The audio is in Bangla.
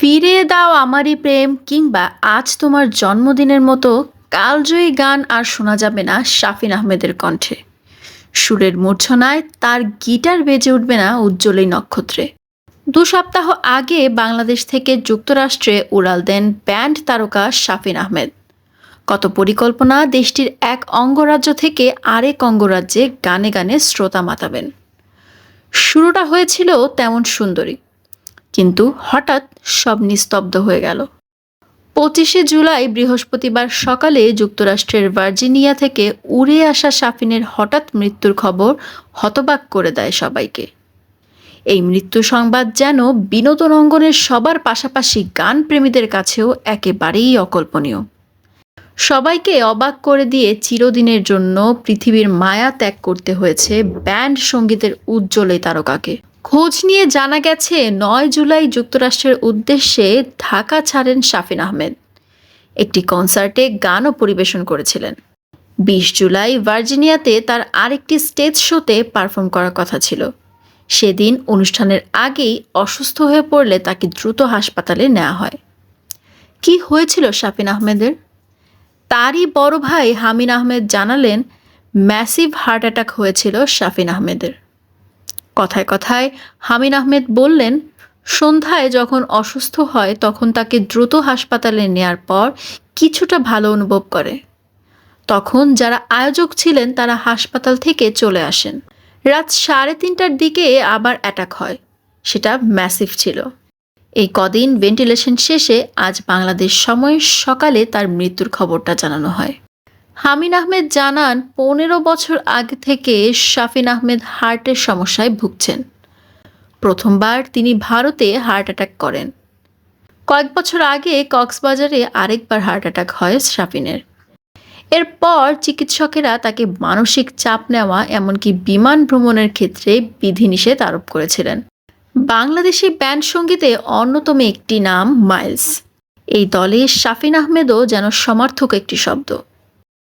ফিরিয়ে দাও আমারই প্রেম কিংবা আজ তোমার জন্মদিনের মতো কালজয়ী গান আর শোনা যাবে না শাফিন আহমেদের কণ্ঠে। সুরের মূর্ছনায় তার গিটার বেজে উঠবে না উজ্জ্বলী নক্ষত্রে। দু সপ্তাহ আগে বাংলাদেশ থেকে যুক্তরাষ্ট্রে উড়াল দেন ব্যান্ড তারকা শাফিন আহমেদ। কত পরিকল্পনা দেশটির এক অঙ্গরাজ্য থেকে আরেক অঙ্গরাজ্যে গানে গানে শ্রোতা মাতাবেন। শুরুটা হয়েছিল তেমন সুন্দরী। কিন্তু হঠাৎ সব নিস্তব্ধ হয়ে গেল। পঁচিশে জুলাই বৃহস্পতিবার সকালে যুক্তরাষ্ট্রের ভার্জিনিয়া থেকে উড়ে আসা সাফিনের হঠাৎ মৃত্যুর খবর হতবাক করে দেয় সবাইকে। এই মৃত্যু সংবাদ যেন বিনোদন অঙ্গনের সবার পাশাপাশি গান প্রেমীদের কাছেও একেবারেই অকল্পনীয়। সবাইকে অবাক করে দিয়ে চিরদিনের জন্য পৃথিবীর মায়া ত্যাগ করতে হয়েছে ব্যান্ড সঙ্গীতের উজ্জ্বল তারকাকে। খোঁজ নিয়ে জানা গেছে, নয় জুলাই যুক্তরাষ্ট্রের উদ্দেশ্যে ঢাকা ছাড়েন শাফিন আহমেদ। একটি কনসার্টে গানও পরিবেশন করেছিলেন। বিশ জুলাই ভার্জিনিয়াতে তার আরেকটি স্টেজ শোতে পারফর্ম করার কথা ছিল। সেদিন অনুষ্ঠানের আগেই অসুস্থ হয়ে পড়লে তাকে দ্রুত হাসপাতালে নেওয়া হয়। কি হয়েছিল শাফিন আহমেদের? তারই বড় ভাই হামিন আহমেদ জানালেন, ম্যাসিভ হার্ট অ্যাটাক হয়েছিল শাফিন আহমেদের। কথায় কথায় হামিন আহমেদ বললেন, সন্ধ্যায় যখন অসুস্থ হয় তখন তাকে দ্রুত হাসপাতালে নেয়ার পর কিছুটা ভালো অনুভব করে। তখন যারা আয়োজক ছিলেন তারা হাসপাতাল থেকে চলে আসেন। রাত সাড়ে তিনটার দিকে আবার অ্যাটাক হয়। সেটা ম্যাসিভ ছিল। এই কদিন ভেন্টিলেশন শেষে আজ বাংলাদেশ সময় সকালে তার মৃত্যুর খবরটা জানানো হয়। হামিন আহমেদ জানান, পনেরো বছর আগে থেকে শাফিন আহমেদ হার্টের সমস্যায় ভুগছেন। প্রথমবার তিনি ভারতে হার্ট অ্যাটাক করেন। কয়েক বছর আগে কক্সবাজারে আরেকবার হার্ট অ্যাটাক হয় শাফিনের। এরপর চিকিৎসকেরা তাকে মানসিক চাপ নেওয়া, এমনকি বিমান ভ্রমণের ক্ষেত্রে বিধিনিষেধ আরোপ করেছিলেন। বাংলাদেশি ব্যান্ড সঙ্গীতে অন্যতম একটি নাম মাইলস। এই দলে শাফিন আহমেদও যেন সমার্থক একটি শব্দ।